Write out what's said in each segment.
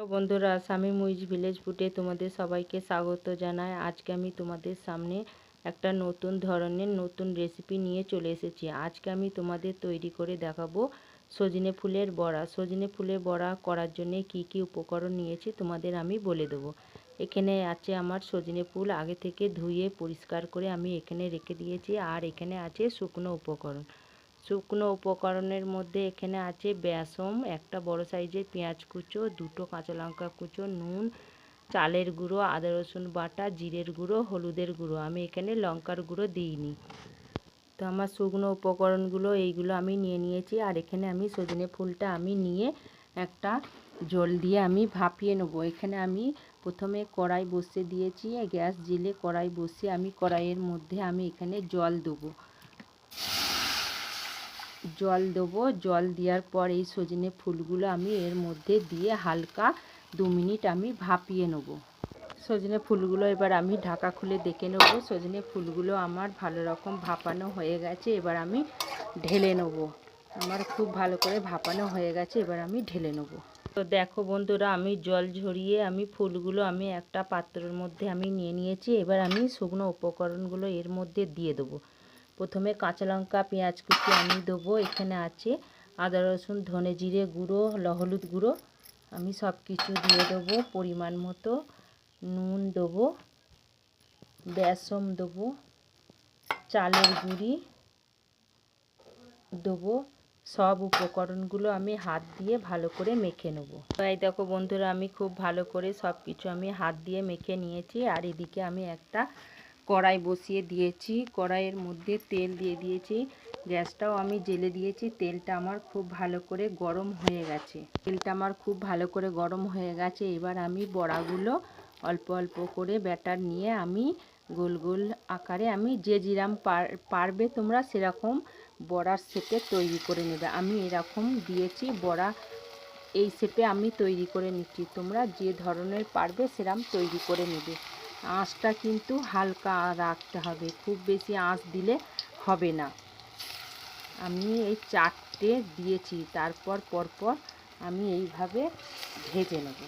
Hello বন্ধুরা, স্বামী Muiz village ফুটে তোমাদের সবাইকে স্বাগত জানাই। আজকে আমি তোমাদের সামনে একটা নতুন ধরনের নতুন রেসিপি নিয়ে চলে এসেছি। আজকে আমি তোমাদের তৈরি করে দেখাবো সজনে ফুলের বড়া। সজনে ফুলের বড়া করার জন্য কি কি উপকরণ নিয়েছি তোমাদের আমি বলে দেবো। এখানে আছে আমার সজনে ফুল, আগে থেকে ধুয়ে পরিষ্কার করে আমি এখানে রেখে দিয়েছি আর এখানে আছে শুকনো উপকরণ। শুকনো উপকরণের মধ্যে এখানে আছে বেসম একটা বড় সাইজের পেঁয়াজ কুচো, দুটো কাঁচা লঙ্কা কুচো, নুন, চালের গুঁড়ো, আদা রসুন বাটা, জিরের গুঁড়ো, হলুদের গুঁড়ো। আমি এখানে লঙ্কার গুঁড়ো দিইনি। তো আমার শুকনো উপকরণগুলো এইগুলো আমি নিয়ে নিয়েছি। আর এখানে আমি সজনে ফুলটা আমি নিয়ে একটা জল দিয়ে আমি ভাপিয়ে নেব। এখানে আমি প্রথমে কড়াই বসিয়ে দিয়েছি। গ্যাস জিলে কড়াই বসিয়ে আমি কড়াইয়ের মধ্যে আমি এখানে জল দেবো। জল দেবো। জল দেওয়ার পর এই সজনে ফুলগুলো আমি এর মধ্যে দিয়ে হালকা দু মিনিট আমি ভাপিয়ে নেব। সজনে ফুলগুলো এবার আমি ঢাকা খুলে দেখে নেব। সজনে ফুলগুলো আমার ভালো রকম ভাপানো হয়ে গেছে, এবার আমি ঢেলে নেব। আমার খুব ভালো করে ভাপানো হয়ে গেছে, এবার আমি ঢেলে নেব। তো দেখো বন্ধুরা, আমি জল ঝরিয়ে আমি ফুলগুলো আমি একটা পাত্রের মধ্যে আমি নিয়ে নিয়েছি। এবার আমি শুকনো উপকরণগুলো এর মধ্যে দিয়ে দেবো। প্রথমে কাঁচা লঙ্কা, পেঁয়াজ কুচি আমি দেবো, এখানে আছে আদা, রসুন, ধনে জিরে গুঁড়ো হলুদ গুঁড়ো। আমি সব কিছু দিয়ে দেবো, পরিমাণ মতো নুন দেবো বেসম দেবো, চালের গুঁড়ি দেবো, সব উপকরণগুলো আমি হাত দিয়ে ভালো করে মেখে নেব। তাই দেখো বন্ধুরা, আমি খুব ভালো করে সব কিছু আমি হাত দিয়ে মেখে নিয়েছি। আর এদিকে আমি একটা কড়াই বসিয়ে দিয়েছি। কড়াইয়ের মধ্যে তেল দিয়ে দিয়েছি। গ্যাসটাও আমি জেলে দিয়েছি। তেলটা আমার খুব ভালো করে গরম হয়ে গেছে। তেলটা আমার খুব ভালো করে গরম হয়ে গেছে। এবার আমি বড়াগুলো অল্প অল্প করে ব্যাটার নিয়ে আমি গোল গোল আকারে আমি যে জিরাম পারবে তোমরা সেরকম বড়ার শেপে তৈরি করে নেবে। আমি এরকম দিয়েছি বড়া। এই শেপে আমি তৈরি করে নিচ্ছি। তোমরা যে ধরনের পারবে সেরকম তৈরি করে নেবে। আঁচটা কিন্তু হালকা রাখতে হবে, খুব বেশি আঁচ দিলে হবে না। আমি এই চারটে দিয়েছি, তারপর পরপর আমি এইভাবে ভেজে নেব।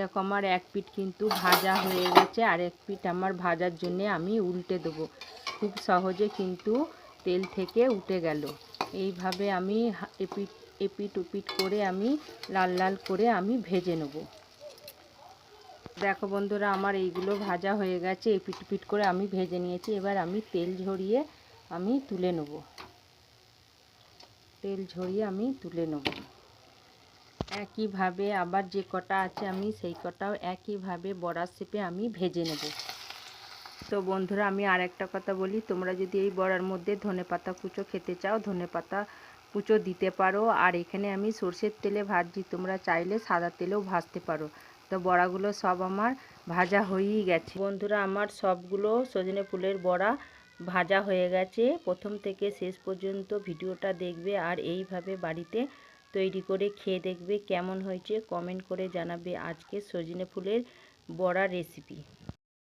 দেখো, আমার এক পিঠ কিন্তু ভাজা হয়ে গেছে, আর এক পিঠ আমার ভাজার জন্যে আমি উল্টে দেবো। খুব সহজে কিন্তু তেল থেকে উঠে গেল। এইভাবে আমি এপিট এপিট উপিট করে আমি লাল লাল করে আমি ভেজে নেব। দেখো বন্ধুরা, আমার এইগুলো ভাজা হয়ে গেছে। এপিট পিট করে আমি ভেজে নিয়েছি। এবার আমি তেল ঝরিয়ে আমি তুলে নেব। তেল ঝরিয়ে আমি তুলে নেব। একইভাবে আবার যে কটা আছে আমি সেই কটাও একইভাবে বড়ার শেপে আমি ভেজে নেব। তো বন্ধুরা, আমি আর একটা কথা বলি, তোমরা যদি এই বড়ার মধ্যে ধনে পাতা কুচো খেতে চাও, ধনে পাতা কুচো দিতে পারো। আর এখানে আমি সর্ষের তেলে ভাজছি, তোমরা চাইলে সাদা তেলেও ভাজতে পারো। তো বড়াগুলো সব আমার ভাজা হয়েই গেছে। বন্ধুরা, আমার সবগুলো সজনে ফুলের বড়া ভাজা হয়ে গেছে। প্রথম থেকে শেষ পর্যন্ত ভিডিওটা দেখবে আর এইভাবে বাড়িতে তৈরি করে খেয়ে দেখবে কেমন হয়েছে। কমেন্ট করে জানাবে আজকে সজনে ফুলের বড়া রেসিপি।